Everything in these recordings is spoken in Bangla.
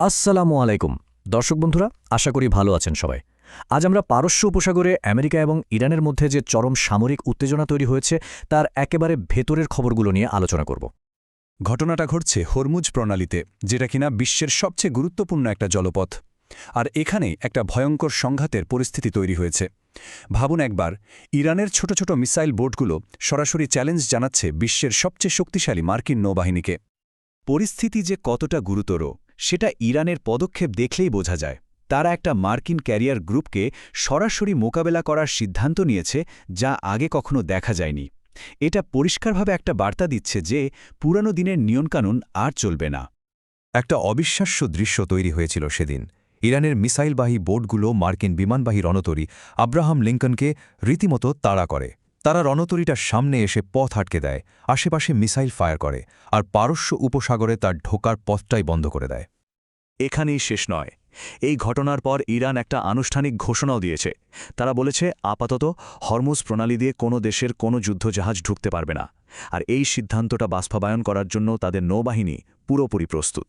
আসসালামু আলাইকুম। দর্শক বন্ধুরা, আশা করি ভালো আছেন সবাই। আজ আমরা পারস্য উপসাগরে আমেরিকা এবং ইরানের মধ্যে যে চরম সামরিক উত্তেজনা তৈরি হয়েছে, তার একেবারে ভেতরের খবরগুলো নিয়ে আলোচনা করব। ঘটনাটা ঘটছে হরমুজ প্রণালীতে, যেটা কিনা বিশ্বের সবচেয়ে গুরুত্বপূর্ণ একটা জলপথ। আর এখানেই একটা ভয়ঙ্কর সংঘাতের পরিস্থিতি তৈরি হয়েছে। ভাবুন একবার, ইরানের ছোট ছোট মিসাইল বোটগুলো সরাসরি চ্যালেঞ্জ জানাচ্ছে বিশ্বের সবচেয়ে শক্তিশালী মার্কিন নৌবাহিনীকে। পরিস্থিতি যে কতটা গুরুতর সেটা ইরানের পদক্ষেপ দেখলেই বোঝা যায়। তারা একটা মার্কিন ক্যারিয়ার গ্রুপকে সরাসরি মোকাবেলা করার সিদ্ধান্ত নিয়েছে, যা আগে কখনো দেখা যায়নি। এটা পরিষ্কারভাবে একটা বার্তা দিচ্ছে যে পুরানো দিনের নিয়মকানুন আর চলবে না। একটা অবিশ্বাস্য দৃশ্য তৈরি হয়েছিল সেদিন। ইরানের মিসাইলবাহী বোটগুলো মার্কিন বিমানবাহী রণতরী আব্রাহাম লিঙ্কনকে রীতিমতো তাড়া করে। তারা রণতরীটার সামনে এসে পথ আটকে দেয়, আশেপাশে মিসাইল ফায়ার করে, আর পারস্য উপসাগরে তার ঢোকার পথটাই বন্ধ করে দেয়। এখানেই শেষ নয়। এই ঘটনার পর ইরান একটা আনুষ্ঠানিক ঘোষণাও দিয়েছে। তারা বলেছে, আপাতত হরমুজ প্রণালী দিয়ে কোনো দেশের কোনো যুদ্ধজাহাজ ঢুকতে পারবে না। আর এই সিদ্ধান্তটা বাস্তবায়ন করার জন্য তাদের নৌবাহিনী পুরোপুরি প্রস্তুত।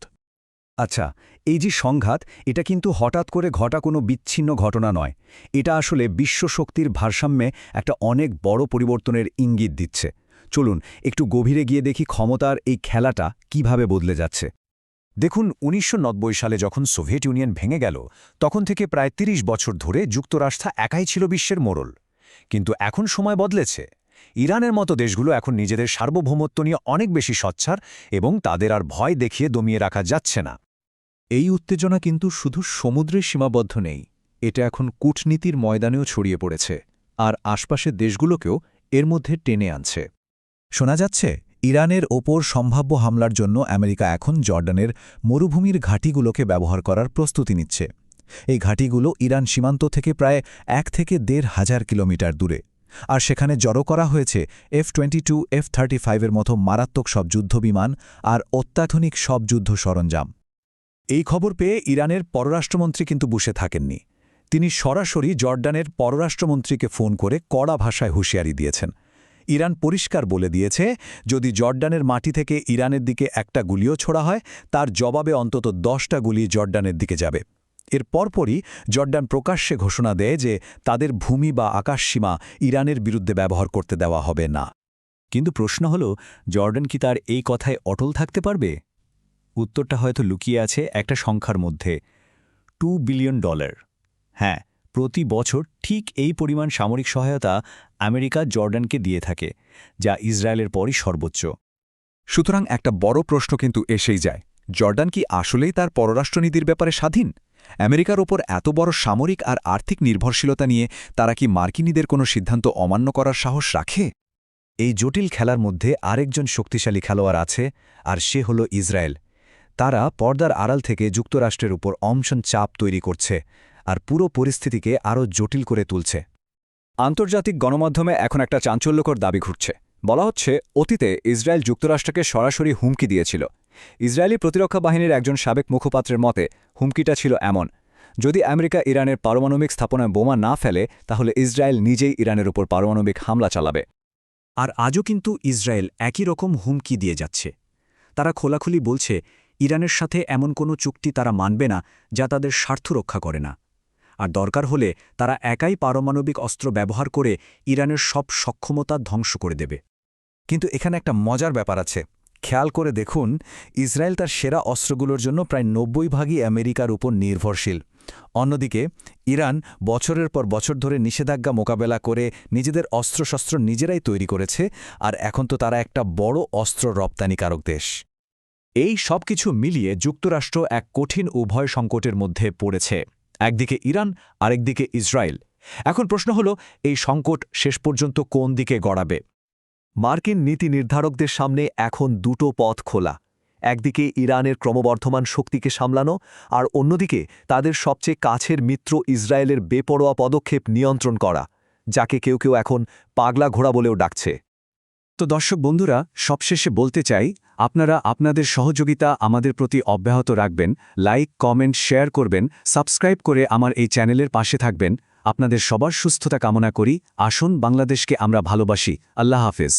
আচ্ছা এই যে সংঘাত, এটা কিন্তু হঠাৎ করে ঘটা কোনো বিচ্ছিন্ন ঘটনা নয়। এটা আসলে বিশ্বশক্তির ভারসাম্যে একটা অনেক বড় পরিবর্তনের ইঙ্গিত দিচ্ছে। চলুন, একটু গভীরে গিয়ে দেখি ক্ষমতার এই খেলাটা কীভাবে বদলে যাচ্ছে। দেখুন, উনিশশো নব্বই সালে যখন সোভিয়েত ইউনিয়ন ভেঙে গেল, তখন থেকে প্রায় ৩০ বছর ধরে যুক্তরাষ্ট্র একাই ছিল বিশ্বের মোড়ল। কিন্তু এখন সময় বদলেছে। ইরানের মতো দেশগুলো এখন নিজেদের সার্বভৌমত্ব নিয়ে অনেক বেশি সচ্ছার এবং তাদের আর ভয় দেখিয়ে দমিয়ে রাখা যাচ্ছে না। এই উত্তেজনা কিন্তু শুধু সমুদ্রে সীমাবদ্ধ নেই, এটা এখন কূটনীতির ময়দানেও ছড়িয়ে পড়েছে আর আশপাশের দেশগুলোকেও এর মধ্যে টেনে আনছে। শোনা যাচ্ছে, ইরানের ওপর সম্ভাব্য হামলার জন্য আমেরিকা এখন জর্ডানের মরুভূমির ঘাঁটিগুলোকে ব্যবহার করার প্রস্তুতি নিচ্ছে। এই ঘাঁটিগুলো ইরান সীমান্ত থেকে প্রায় এক থেকে দেড় হাজার কিলোমিটার দূরে। আর সেখানে জড়ো করা হয়েছে F twenty two F thirty ফাইভের মতো মারাত্মক সব যুদ্ধবিমান আর অত্যাধুনিক সব যুদ্ধ সরঞ্জাম। এই খবর পেয়ে ইরানের পররাষ্ট্রমন্ত্রী কিন্তু বসে থাকেননি। তিনি সরাসরি জর্ডানের পররাষ্ট্রমন্ত্রীকে ফোন করে কড়া ভাষায় হুঁশিয়ারি দিয়েছেন। ইরান পরিষ্কার বলে দিয়েছে, যদি জর্ডানের মাটি থেকে ইরানের দিকে একটা গুলিও ছোড়া হয়, তার জবাবে অন্তত দশটা গুলি জর্ডানের দিকে যাবে। এর পরপরই জর্ডান প্রকাশ্যে ঘোষণা দেয় যে তাদের ভূমি বা আকাশসীমা ইরানের বিরুদ্ধে ব্যবহার করতে দেওয়া হবে না। কিন্তু প্রশ্ন হল, জর্ডান কি তার এই কথায় অটল থাকতে পারবে? উত্তরটা হয়তো লুকিয়ে আছে একটা সংখ্যার মধ্যে। Two billion dollar. হ্যাঁ প্রতি বছর ঠিক এই পরিমাণ সামরিক সহায়তা আমেরিকা জর্ডানকে দিয়ে থাকে, যা ইসরায়েলের পরই সর্বোচ্চ। সুতরাং একটা বড় প্রশ্ন কিন্তু এসেই যায়, জর্ডান কি আসলেই তার পররাষ্ট্রনীতির ব্যাপারে স্বাধীন? আমেরিকার ওপর এত বড় সামরিক আর আর্থিক নির্ভরশীলতা নিয়ে তারা কি মার্কিনীদের কোনো সিদ্ধান্ত অমান্য করার সাহস রাখে? এই জটিল খেলার মধ্যে আরেকজন শক্তিশালী খেলোয়াড় আছে, আর সে হল ইসরায়েল। তারা পর্দার আড়াল থেকে যুক্তরাষ্ট্রের উপর অমশন চাপ তৈরি করছে আর পুরো পরিস্থিতিকে আরও জটিল করে তুলছে। আন্তর্জাতিক গণমাধ্যমে এখন একটা চাঞ্চল্যকর দাবি ঘুরছে। বলা হচ্ছে, অতীতে ইসরায়েল যুক্তরাষ্ট্রকে সরাসরি হুমকি দিয়েছিল। ইসরায়েলি প্রতিরক্ষা বাহিনীর একজন সাবেক মুখপাত্রের মতে, হুমকিটা ছিল এমন, যদি আমেরিকা ইরানের পারমাণবিক স্থাপনায় বোমা না ফেলে, তাহলে ইসরায়েল নিজেই ইরানের উপর পারমাণবিক হামলা চালাবে। আর আজও কিন্তু ইসরায়েল একই রকম হুমকি দিয়ে যাচ্ছে। তারা খোলাখুলি বলছে, ইরানের সাথে এমন কোনো চুক্তি তারা মানবে না, যা তাদের স্বার্থ রক্ষা করে না। আর দরকার হলে তারা একাই পারমাণবিক অস্ত্র ব্যবহার করে ইরানের সব সক্ষমতা ধ্বংস করে দেবে। কিন্তু এখানে একটা মজার ব্যাপার আছে। খেয়াল করে দেখুন, ইসরায়েল তার সেরা অস্ত্রগুলোর জন্য প্রায় নব্বই ভাগই আমেরিকার উপর নির্ভরশীল। অন্যদিকে, ইরান বছরের পর বছর ধরে নিষেধাজ্ঞা মোকাবেলা করে নিজেদের অস্ত্রশস্ত্র নিজেরাই তৈরি করেছে, আর এখন তো তারা একটা বড় অস্ত্র রপ্তানিকারক দেশ। এই সব কিছু মিলিয়ে যুক্তরাষ্ট্র এক কঠিন উভয় সংকটের মধ্যে পড়েছে। একদিকে ইরান, আরেকদিকে ইসরায়েল। এখন প্রশ্ন হল, এই সংকট শেষ পর্যন্ত কোন দিকে গড়াবে? মার্কিন নীতি নির্ধারকদের সামনে এখন দুটো পথ খোলা। একদিকে ইরানের ক্রমবর্ধমান শক্তিকে সামলানো আর অন্যদিকে তাদের সবচেয়ে কাছের মিত্র ইসরায়েলের বেপরোয়া পদক্ষেপ নিয়ন্ত্রণ করা, যাকে কেউ কেউ এখন পাগলা ঘোড়া বলেও ডাকছে। তো দর্শক বন্ধুরা, সবশেষে বলতে চাই, আপনারা আপনাদের সহযোগিতা আমাদের প্রতি অব্যাহত রাখবেন, লাইক, কমেন্ট, শেয়ার করবেন, সাবস্ক্রাইব করে আমার এই চ্যানেলের পাশে থাকবেন। আপনাদের সবার সুস্থতা কামনা করি। আসুন বাংলাদেশকে আমরা ভালোবাসি। আল্লাহ হাফেজ।